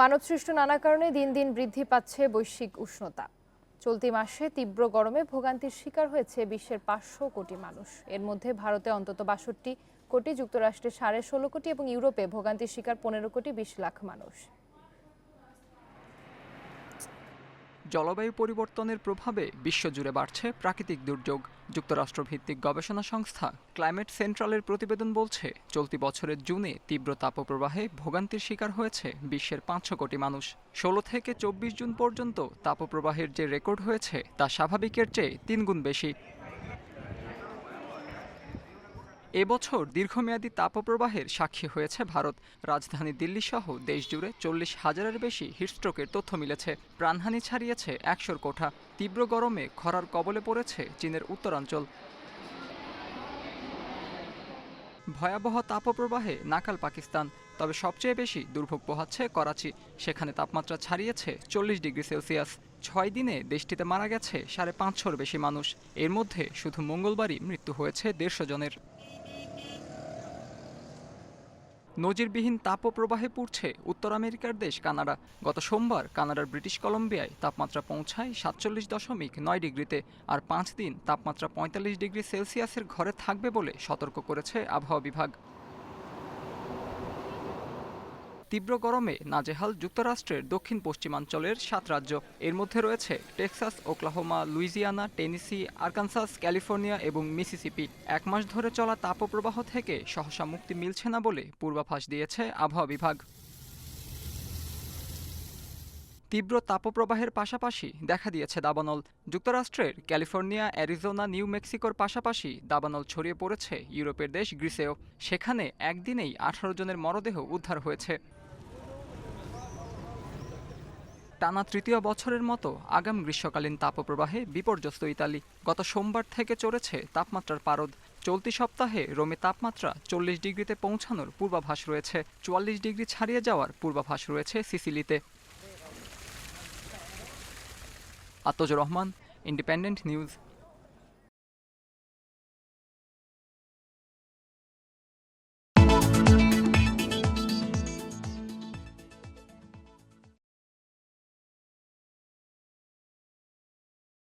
মানবসৃষ্ট নানা কারণে দিন দিন বৃদ্ধি পাচ্ছে বৈশ্বিক উষ্ণতা। চলতি মাসে তীব্র গরমে ভোগান্তির শিকার হয়েছে বিশ্বের পাঁচশো কোটি মানুষ। এর মধ্যে ভারতে অন্তত বাষট্টি কোটি, যুক্তরাষ্ট্রে সাড়ে ষোলো কোটি এবং ইউরোপে ভোগান্তির শিকার পনেরো কোটি, বিশ লাখ মানুষ। জলবায়ু পরিবর্তনের প্রভাবে বিশ্বজুড়ে বাড়ছে প্রাকৃতিক দুর্যোগ। যুক্তরাষ্ট্রভিত্তিক গবেষণা সংস্থা ক্লাইমেট সেন্ট্রালের প্রতিবেদন বলছে, চলতি বছরের জুনে তীব্র তাপপ্রবাহে ভোগান্তির শিকার হয়েছে বিশ্বের পাঁচশো কোটি মানুষ। ষোলো থেকে চব্বিশ জুন পর্যন্ত তাপপ্রবাহের যে রেকর্ড হয়েছে, তা স্বাভাবিকের চেয়ে তিনগুণ বেশি। এবছর দীর্ঘমেয়াদী তাপপ্রবাহের সাক্ষী হয়েছে ভারত। রাজধানী দিল্লি সহ দেশজুড়ে চল্লিশ হাজারের বেশি হিটস্ট্রোকের তথ্য মিলেছে। প্রাণহানি ছাড়িয়েছে একশোর কোঠা। তীব্র গরমে খরার কবলে পড়েছে চীনের উত্তরাঞ্চল। ভয়াবহ তাপপ্রবাহে নাকাল পাকিস্তান। তবে সবচেয়ে বেশি দুর্ভোগ পোহাচ্ছে করাচি। সেখানে তাপমাত্রা ছাড়িয়েছে চল্লিশ ডিগ্রি সেলসিয়াস। ছয় দিনে দেশটিতে মারা গেছে সাড়ে পাঁচশোর বেশি মানুষ। এর মধ্যে শুধু মঙ্গলবারই মৃত্যু হয়েছে দেড়শো জনের। নজিরবিহীন তাপপ্রবাহে পড়ছে উত্তর আমেরিকার দেশ কানাডা। গত সোমবার কানাডার ব্রিটিশ কলম্বিয়ায় তাপমাত্রা পৌঁছায় সাতচল্লিশ দশমিক নয় ডিগ্রিতে আর পাঁচ দিন তাপমাত্রা পঁয়তাল্লিশ ডিগ্রি সেলসিয়াসের ঘরে থাকবে বলে সতর্ক করেছে আবহাওয়া বিভাগ। তীব্র গরমে নাজেহাল যুক্তরাষ্ট্রের দক্ষিণ পশ্চিমাঞ্চলের সাত রাজ্য। এর মধ্যে রয়েছে Texas, Oklahoma, Louisiana, Tennessee, Arkansas, California এবং মিসিসিপি। এক মাস ধরে চলা তাপপ্রবাহ থেকে সহসা মুক্তি মিলছে না বলে পূর্বাভাস দিয়েছে আবহাওয়া বিভাগ। তীব্র তাপপ্রবাহের পাশাপাশি দেখা দিয়েছে দাবানল। যুক্তরাষ্ট্রের ক্যালিফোর্নিয়া, অ্যারিজোনা, নিউ মেক্সিকোর পাশাপাশি দাবানল ছড়িয়ে পড়েছে ইউরোপের দেশ গ্রিসেও। সেখানে একদিনেই আঠারো জনের মরদেহ উদ্ধার হয়েছে। টানা তৃতীয় বছরের মতো আগাম গ্রীষ্মকালীন তাপপ্রবাহে বিপর্যস্ত ইতালি। গত সোমবার থেকে চড়েছে তাপমাত্রার পারদ। চলতি সপ্তাহে রোমে তাপমাত্রা চল্লিশ ডিগ্রিতে পৌঁছানোর পূর্বাভাস রয়েছে। চুয়াল্লিশ ডিগ্রি ছাড়িয়ে যাওয়ার পূর্বাভাস রয়েছে সিসিলিতে। আতজ রহমান, ইন্ডিপেন্ডেন্ট নিউজ।